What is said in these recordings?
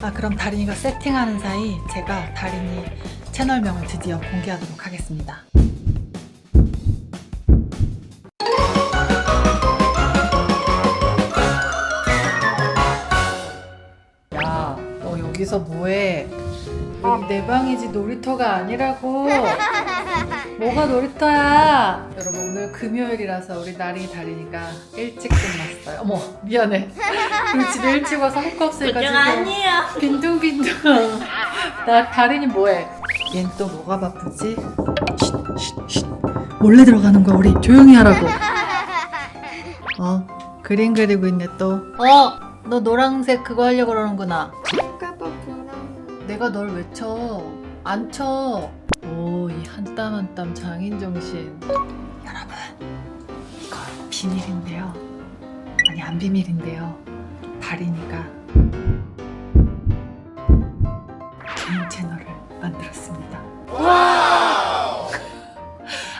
아 그럼 다린이가 세팅하는 사이 제가 다린이 채널명을 드디어 공개하도록 하겠습니다. 야, 너 여기서 뭐해? 여기 내 방이지 놀이터가 아니라고. 뭐가 놀이터야? 여러분 오늘 금요일이라서 우리 나린이 다리니까 일찍 끝났어요. 어머 미안해. 우리 집에 일찍 와서 헛겁을 가지고. 아니에요. 빈둥빈둥. 나 다린이 뭐해? 얜 또 뭐가 바쁘지? 쉿, 쉿, 쉿. 몰래 들어가는 거야 우리 조용히 하라고. 어 그림 그리고 있네 또. 어, 너 노란색 그거 하려고 그러는구나. 내가 널 왜 쳐? 안 쳐. 오, 이 한 땀 한 땀 장인 정신. 여러분, 이거 비밀인데요. 아니, 안 비밀인데요. 다리니까 개인 채널을 만들었습니다.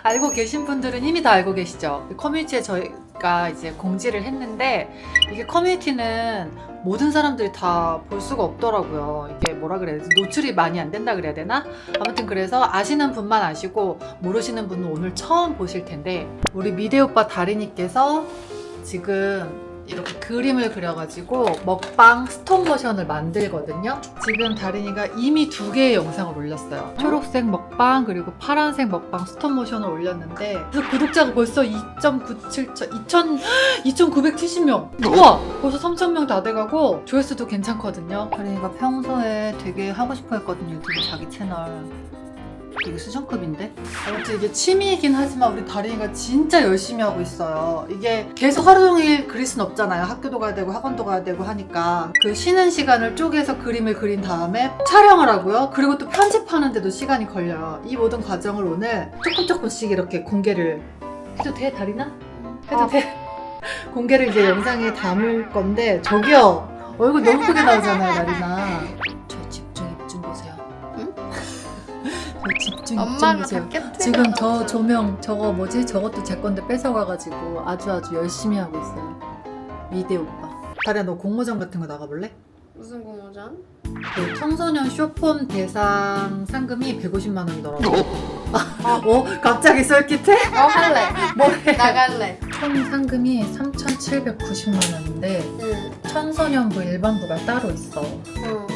알고 계신 분들은 이미 다 알고 계시죠? 커뮤니티에 저희 가 이제 공지를 했는데 이게 커뮤니티는 모든 사람들이 다 볼 수가 없더라고요. 이게 뭐라 그래야 되지? 노출이 많이 안 된다 그래야 되나? 아무튼 그래서 아시는 분만 아시고 모르시는 분은 오늘 처음 보실 텐데 우리 미대 오빠 다리님께서 지금 이렇게 그림을 그려가지고 먹방 스톱 모션을 만들거든요. 지금 다린이가 이미 두 개의 영상을 올렸어요. 초록색 먹방 그리고 파란색 먹방 스톱 모션을 올렸는데 그래서 구독자가 벌써 2.97천 2천 2,970명. 우와 벌써 3,000명 다 돼가고 조회수도 괜찮거든요. 다린이가 평소에 되게 하고 싶어 했거든요 유튜브 자기 채널. 되게 수준급인데? 아무튼 이게 취미이긴 하지만 우리 다린이가 진짜 열심히 하고 있어요. 이게 계속 하루 종일 그릴 순 없잖아요. 학교도 가야 되고 학원도 가야 되고 하니까 그 쉬는 시간을 쪼개서 그림을 그린 다음에 촬영을 하고요. 그리고 또 편집하는데도 시간이 걸려요. 이 모든 과정을 오늘 조금 조금씩 이렇게 공개를 해도 돼, 다리나? 해도 돼? 공개를 이제 영상에 담을 건데 저기요 얼굴 너무 크게 나오잖아요, 다리나. 집중 엄마가 보세요. 밖에 지금 저 조명 저거 뭐지? 저것도 제 건데 뺏어가가지고 아주 아주 열심히 하고 있어요. 미대 오빠. 다리야 너 공모전 같은 거 나가볼래? 무슨 공모전? 그 청소년 쇼폼 대상 상금이 150만 원이더라고. 어? 갑자기 썰깃해? 어 할래. 뭐해? 나갈래. 총 상금이 3,790만 원인데 응. 청소년부 일반부가 따로 있어. 응.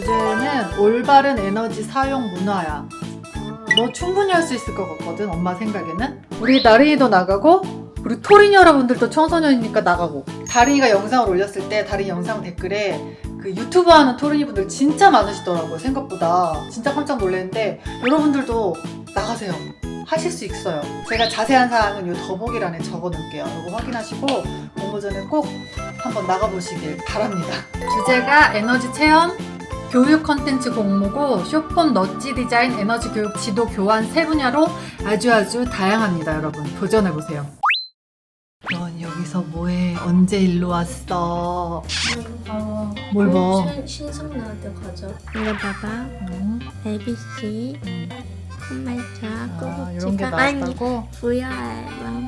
주제는 올바른 에너지 사용 문화야. 아. 너 충분히 할 수 있을 것 같거든 엄마 생각에는. 우리 나린이도 나가고 우리 토린 여러분들도 청소년이니까 나가고. 다린이가 영상을 올렸을 때 다린 영상 댓글에 그 유튜브 하는 토린이 분들 진짜 많으시더라고요 생각보다. 진짜 깜짝 놀랐는데 여러분들도 나가세요. 하실 수 있어요. 제가 자세한 사항은 요 더보기란에 적어 놓을게요. 이거 확인하시고 공모전에 꼭 한번 나가보시길 바랍니다. 주제가 에너지 체험 교육 컨텐츠 공모고 쇼폰 넛지 디자인 에너지 교육 지도 교환 세 분야로 아주 아주 다양합니다 여러분 도전해 보세요 넌 여기서 뭐해 언제 일로 왔어 어, 뭘 봐? 신, 신성나한테 가자. 이거 봐봐. 음, ABC, 아, 이런 게 꼬북지가 아니 나왔다고?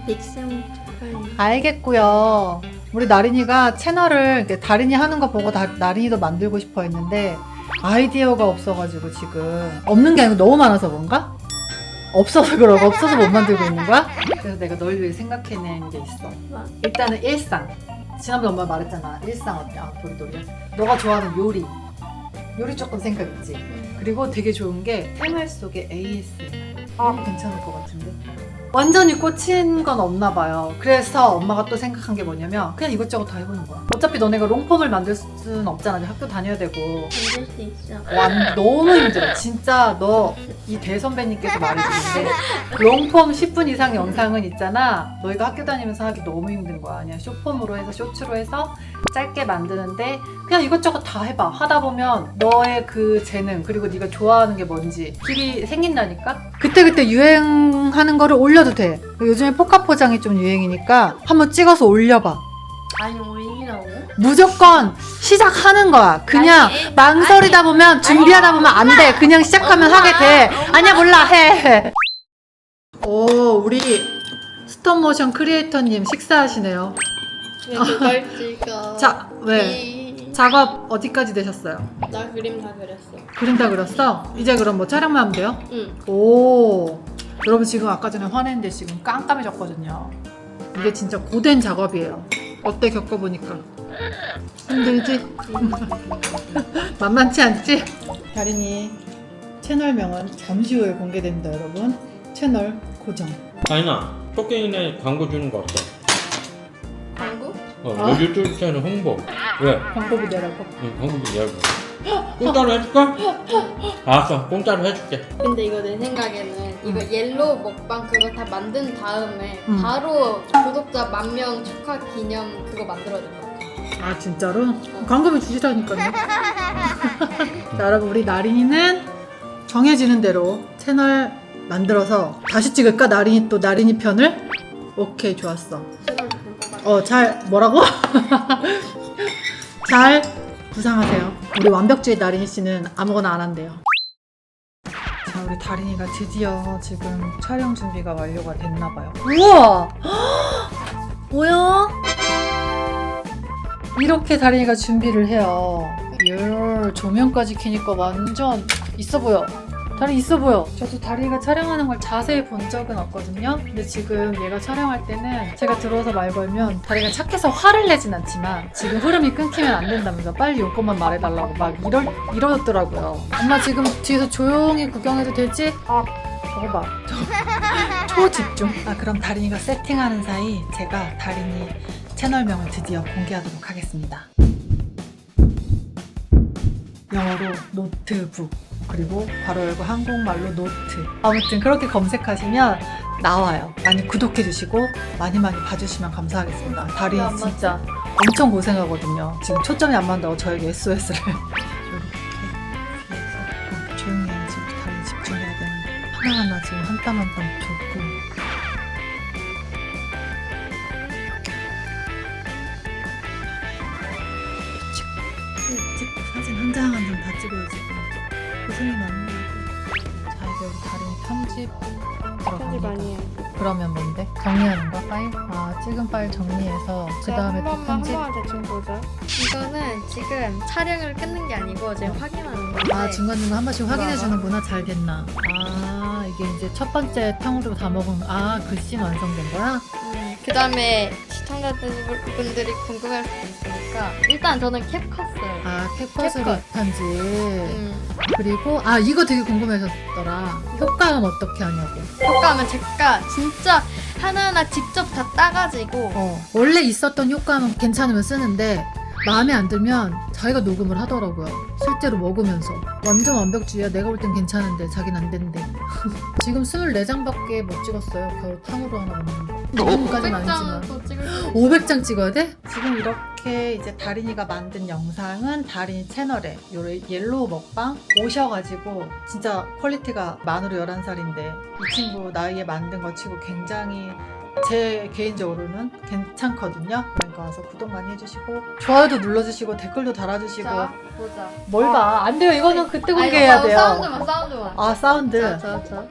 빅스무 초콜릿. 알겠고요 우리 나린이가 채널을 이렇게 다린이 하는 거 보고 다, 나린이도 만들고 싶어 했는데 아이디어가 없어가지고 지금 없는 게 아니고 너무 많아서 그런가? 없어서 그러고 없어서 못 만들고 있는 거야? 그래서 내가 널 위해 생각해낸 게 있어 뭐? 일단은 일상 지난번에 엄마 말했잖아 일상 어때? 아 도리도리 너가 좋아하는 요리 요리 조금 생각 있지? 그리고 되게 좋은 게 생활 속의 ASMR 아 괜찮을 것 같은데 완전히 꽂힌 건 없나 봐요. 그래서 엄마가 또 생각한 게 뭐냐면 그냥 이것저것 다 해보는 거야. 어차피 너네가 롱폼을 만들 수는 없잖아. 학교 다녀야 되고. 만들 수 있어. 완 너무 힘들어. 진짜 너 이 대선배님께서 말해주는데 롱폼 10분 이상 영상은 있잖아. 너희가 학교 다니면서 하기 너무 힘든 거야. 그냥 쇼폼으로 해서 쇼츠로 해서 짧게 만드는데 그냥 이것저것 다 해봐. 하다 보면 너의 그 재능 그리고 네가 좋아하는 게 뭔지 길이 생긴다니까? 그때그때 유행하는 거를 올려도 돼. 요즘에 포카 포장이 좀 유행이니까 한번 찍어서 올려봐 아니 올리라고? 무조건 시작하는 거야. 그냥 아니, 망설이다 보면 준비하다 보면 안 돼. 그냥 시작하면 엄마, 하게 돼. 엄마. 아니야 몰라 해. 오 우리 스톱모션 크리에이터님 식사하시네요. 왜 그걸 찍어? 자 왜? 이- 작업 어디까지 되셨어요? 나 그림 다 그렸어. 그림 다 그렸어? 이제 그럼 뭐 촬영만 하면 돼요? 응. 오 여러분 지금 아까 전에 화냈는데 지금 깜깜해졌거든요 이게 진짜 고된 작업이에요 어때 겪어보니까 힘들지? 만만치 않지? 다린이 채널명은 잠시 후에 공개됩니다 여러분 채널 고정 다인아 토끼네 광고 주는 거 어때? 광고? 어, 아? 너 유튜브 채널 홍보 왜? 광고비 내라고 응, 광고비 내고 공짜로 해줄까? 알았어 공짜로 해줄게 근데 이거 내 생각에는 이거 옐로우 먹방 그거 다 만든 다음에 음. 바로 구독자 만 명 축하 기념 그거 것 같아. 아 진짜로? 광고비 주시라니까요 자 여러분 우리 나린이는 정해지는 대로 채널 만들어서 다시 찍을까? 나린이 또 나린이 편을? 오케이 좋았어 뽑아. 어잘 뭐라고? 잘 구상하세요 우리 완벽주의 나린이 씨는 아무거나 안 한대요 자 우리 다린이가 드디어 지금 촬영 준비가 완료가 됐나 봐요. 우와! 뭐야? 이렇게 다린이가 준비를 해요. 열 조명까지 켜니까 완전 있어 보여 다리 있어 보여. 저도 다리가 촬영하는 걸 자세히 본 적은 없거든요. 근데 지금 얘가 촬영할 때는 제가 들어와서 말 걸면 다리가 착해서 화를 내진 않지만 지금 흐름이 끊기면 안 된다면서 빨리 요것만 말해달라고 막 이럴, 이러더라고요. 엄마 지금 뒤에서 조용히 구경해도 되지? 아, 저거 봐. 저, 초집중. 아, 그럼 다린이가 세팅하는 사이 제가 다린이 채널명을 드디어 공개하도록 하겠습니다. 영어로 노트북 그리고 바로 열고 한국말로 노트. 아무튼 그렇게 검색하시면 나와요. 많이 구독해 주시고 많이 많이 봐주시면 감사하겠습니다. 다리 안 맞지? 진짜 엄청 고생하거든요. 지금 초점이 안 맞는다고 저에게 SOS를. 이렇게. 뒤에서 어, 조용히 해야지. 다리 집중해야 되는데. 하나하나 지금 한 땀 한땀 고생이 거고 자 이제 우리 다른 편집 들어갑니다 해. 그러면 뭔데? 정리하는 거 파일? 아 찍은 파일 정리해서 그 다음에 또 편집 대충 보자. 이거는 지금 촬영을 끊는 게 아니고 지금 확인하는 건데. 아 중간중간 한 번씩 확인해. 주는구나 잘 됐나 아 이게 이제 첫 번째 탕으로 다 먹은 아 글씨 완성된 거야? 음, 그 다음에 시청자분들이 궁금할 수도 있으니까 일단 저는 캡컷을. 아 캡컷으로 캡컷. 편집 음, 그리고 아 이거 되게 궁금해하셨더라 효과음 어떻게 하냐고 효과음은 제가 진짜 하나하나 직접 다 따가지고 어, 원래 있었던 효과음은 괜찮으면 쓰는데 마음에 안 들면 자기가 녹음을 하더라고요. 실제로 먹으면서. 완전 완벽주의야. 내가 볼 땐 괜찮은데 자긴 안 된대. 지금 24장밖에 못 찍었어요. 겨우 탕으로 하나 먹는 거. 녹음까지는 아니지만. 더 찍을 수 500장 찍어야 돼? 지금 이렇게 이제 다린이가 만든 영상은 다린이 채널에 요 옐로우 먹방 오셔가지고 진짜 퀄리티가 만으로 11살인데 이 친구 나이에 만든 거 치고 굉장히 제 개인적으로는 괜찮거든요. 그러니까 와서 구독 많이 해주시고 좋아요도 눌러주시고 댓글도 달아주시고 자, 보자. 뭘 봐? 안 돼요. 이거는 그때 아, 공개해야 돼요. 사운드만, 사운드만. 아 사운드. 자, 자, 자.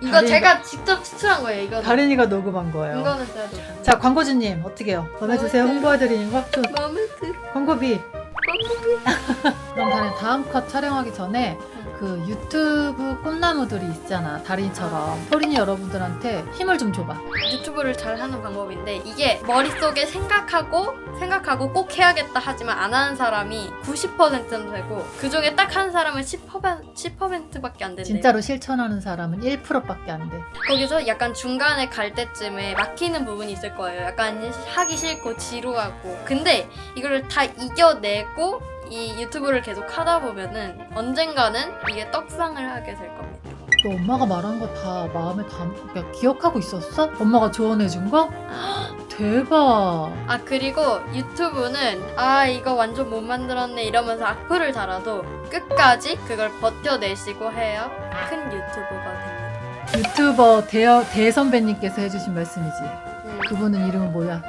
이거 제가 직접 추출한 거예요, 이거. 다린이가 녹음한 거예요. 이거는 제가 녹음. 자 광고주님 어떻게 해요? 전해주세요. 홍보해드리는 거. 마음에 드. 광고비. 그럼 다른 다음 컷 촬영하기 전에 그 유튜브 꿈나무들이 있잖아 다린이처럼 소린이 여러분들한테 힘을 좀 줘봐 유튜브를 잘 하는 방법인데 이게 머릿속에 생각하고 생각하고 꼭 해야겠다 하지만 안 하는 사람이 90%는 되고 그 중에 딱 한 사람은 10%, 10%밖에 안 된대. 진짜로 실천하는 사람은 1%밖에 안돼 거기서 약간 중간에 갈 때쯤에 막히는 부분이 있을 거예요. 약간 하기 싫고 지루하고. 근데 이거를 다 이겨내고 이 유튜브를 계속 하다 보면은 언젠가는 이게 떡상을 하게 될 겁니다. 너 엄마가 말한 거 다 마음에 담 그러니까 기억하고 있었어? 엄마가 조언해 준 거? 대박 아 그리고 유튜브는 아 이거 완전 못 만들었네 이러면서 악플을 달아도 끝까지 그걸 버텨내시고 해야 큰 유튜버가 됩니다. 유튜버 대, 대선배님께서 해주신 말씀이지 음, 그분은 이름은 뭐야?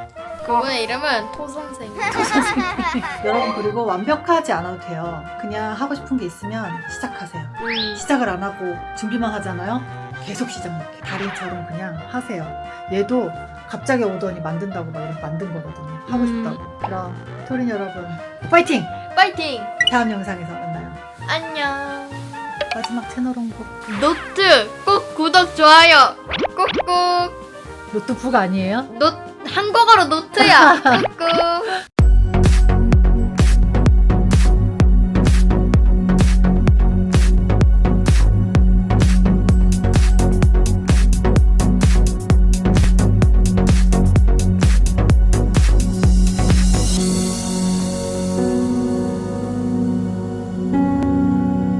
그분의 이름은 토선생. 여러분 그리고 완벽하지 않아도 돼요 그냥 하고 싶은 게 있으면 시작하세요 음, 시작을 안 하고 준비만 하잖아요. 계속 시작 못해. 다린처럼 그냥 하세요. 얘도 갑자기 오더니 만든다고 막 이렇게 만든 거거든요. 하고 음. 싶다고. 그럼 토린 여러분 파이팅! 파이팅! 다음 영상에서 만나요. 안녕. 마지막 채널 홍보. 노트 꼭 구독 좋아요 꾹꾹 노트북 아니에요? 노 한국어로 노트야. 꾹꾹